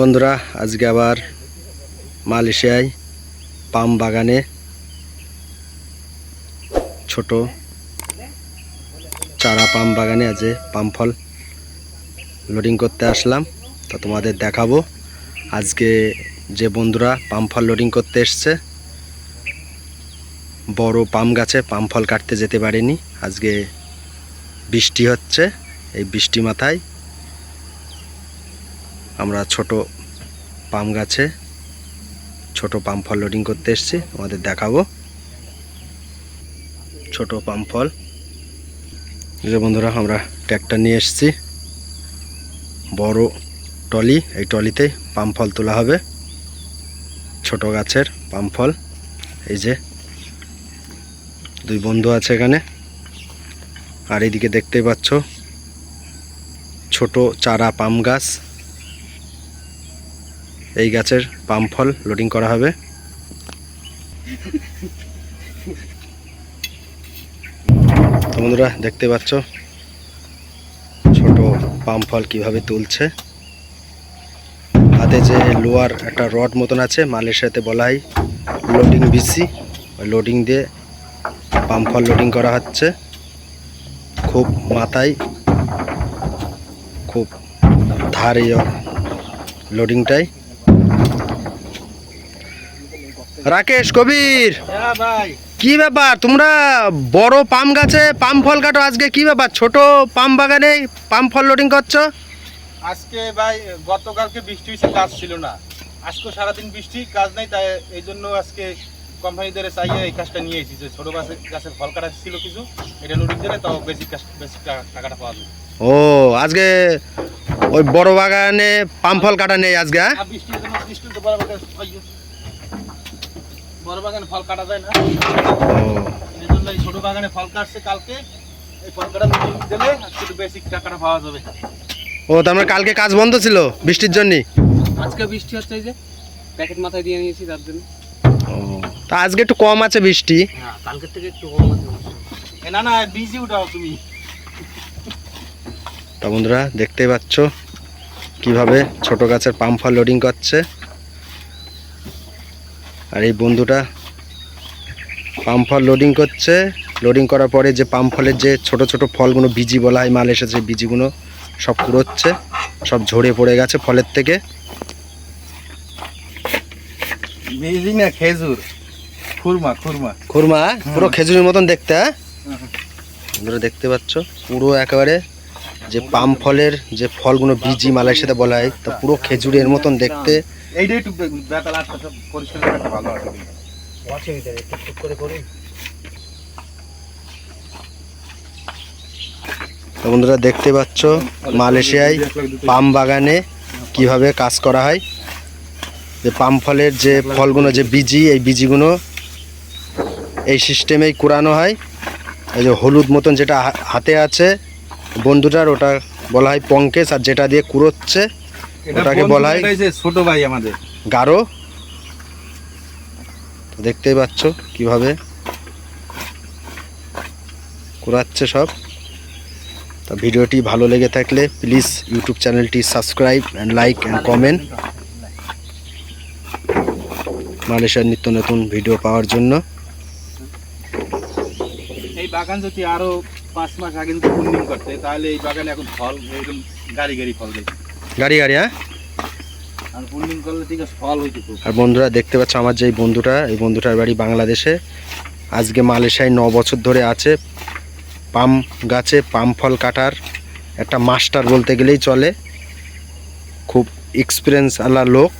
বন্ধুরা, আজকে আবার মালয়েশিয়ায় পাম বাগানে ছোট চারা পাম বাগানে আজ পাম ফল লোডিং করতে আসলাম। তো তোমাদের দেখাবো আজকে যে বন্ধুরা পাম ফল লোডিং করতে এসছে। বড় পাম গাছে পাম ফল কাটতে যেতে পারেনি। আজকে বৃষ্টি হচ্ছে, এই বৃষ্টি মাথায় আমরা ছোট পাম গাছে, ছোট পাম ফল লোডিং করতে এসেছি আমাদের দেখাবো। ছোট পাম ফল। যে বন্ধুরা, আমরা ট্র্যাক্টর নিয়ে এসেছি। বড় টলি এই টলিতে পাম ফল তোলা হবে। ছোট গাছের পাম ফল। এই যে দুই বন্ধু আছে এখানে। আর এইদিকে দেখতেই পাচ্ছ, ছোট চারা পাম গাছ। এই গাছের পাম ফল লোডিং করা হবে। তো বন্ধুরা, দেখতে পাচ্ছ? ছোট পাম ফল কীভাবে তুলছে। হাতে যে লোয়ার একটা রড মতন আছে মালয়েশিয়াতে বলা হয় লোডিং বিসি লোডিং দিয়ে পাম ফল লোডিং করা হচ্ছে। খুব মাথায়, খুব ধারে লোডিংটাই রাকেশ কবির। হ্যাঁ ভাই। কি ব্যাপার? তোমরা বড় পাম গাছে পাম ফল কাটো। আজকে কি ব্যাপার? ছোট পাম বাগানে পাম ফল লোডিং করছ? আজকে ভাই গতকালকে বৃষ্টি হয়েছে কাজ ছিল না। আজকে সারাদিন বৃষ্টি কাজ নাই তাই এই জন্য আজকে কোম্পানিদের চাইয়ে এই কাজটা নিয়ে এসেছি। যে ছোটো গাছের গাছের ফল কাটা ছিল কিছু এটা লোডিং দিলে তাও বেশি বেশি টাকা- টাকাটা পাওয়া যাবে ও আজকে ওই বড় বাগানে পাম ফল কাটা নেই আজকে হ্যাঁ? আর বৃষ্টির জন্য বৃষ্টি তো বড় বাগানে ফল কাটা যায় না। ও এই জন্য এই ছোটো বাগানে ফল কাটছে কালকে। এই ফল কাটা দিলে একটু বেশি টাকাটা পাওয়া যাবে। ও তার মানে কালকে কাজ বন্ধ ছিল বৃষ্টির জন্য আজকে বৃষ্টি হচ্ছে এই যে প্যাকেট মাথায় দিয়ে নিয়েছি তার জন্য। ও তা আজকে একটু কম আছে বৃষ্টি। হ্যাঁ কালকের থেকে একটু কম আছে না না বিজি উঠাও তুমি। তা বন্ধুরা দেখতেই পাচ্ছ কীভাবে ছোট গাছের পাম্প ফল লোডিং করছে। আর এই বন্ধুটা পাম ফল লোডিং করছে। লোডিং করার পরে যে পাম ফলের যে ছোট ছোট ফলগুলো বিজি বলা হয় মাল এসেছে বিজিগুলো সব কুড়োচ্ছে সব ঝরে পড়ে গেছে ফলের থেকে। বিজি না খেজুর। খুরমা খুরমা। খুরমা পুরো খেজুরের মতন দেখতে হ্যাঁ? দেখতে পাচ্ছ পুরো একেবারে যে পাম ফলের যে ফলগুলো বিজি মালয়েশিয়াতে বলা হয় তা পুরো খেজুরের মতন দেখতে। এইটাই একটু বেতাল আটটা সব পরিষ্কার করে রাখা ভালো হবে তো বন্ধুরা দেখতে পাচ্ছ মালয়েশিয়ায় পাম বাগানে কীভাবে কাজ করা হয়। যে পাম ফলের যে ফলগুলো যে বিজি এই বিজিগুলো এই সিস্টেমেই কুড়ানো হয়। এই যে হলুদ মতন যেটা হা- হাতে আছে বন্ধুটার ওটা বলা হয় পঙ্কেশ আর যেটা দিয়ে কুড়োচ্ছে ওটাকে বলা হয় ছোট ভাই আমাদের। তো দেখতেই পাচ্ছ কীভাবে কুড়াচ্ছে সব। তা ভিডিওটি ভালো লেগে থাকলে প্লিজ ইউটিউব চ্যানেলটি subscribe and like and comment মালয়েশিয়ার নিত্য নতুন ভিডিও পাওয়ার জন্য। এই বাগান যদি আরও পাঁচ মাস আগে যদি পূর্ণিম করতে তাহলে এই বাগানে এখন ফল এরকম গাড়ি গাড়ি ফল দেখি গাড়ি গাড়ি হ্যাঁ? আর পূর্ণিম করলে ঠিক আছে ফল হইতে আর বন্ধুরা দেখতে পাচ্ছ আমার যে বন্ধুটা এই বন্ধুটার বাড়ি বাংলাদেশে। আজকে মালয়েশিয়ায় ন বছর ধরে আছে। পাম গাছে পাম ফল কাটার একটা মাস্টার বলতে গেলেই চলে। খুব এক্সপিরিয়েন্স আলা লোক।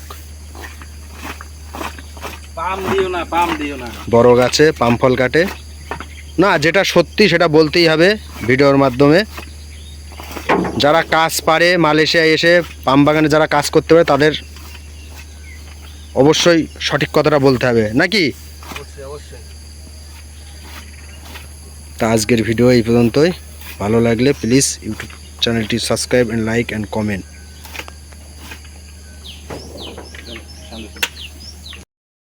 পাম দিও না পাম দিও না। বড় গাছে পাম ফল কাটে। না যেটা সত্যি সেটা বলতেই হবে ভিডিওর মাধ্যমে। যারা কাজ পারে মালয়েশিয়ায় এসে পাম বাগানে যারা কাজ করতে পারে তাদের অবশ্যই সঠিক কথাটা বলতে হবে। নাকি? তা আজকের ভিডিও এই পর্যন্তই। ভালো লাগলে প্লিজ ইউটিউব চ্যানেলটি subscribe and like and comment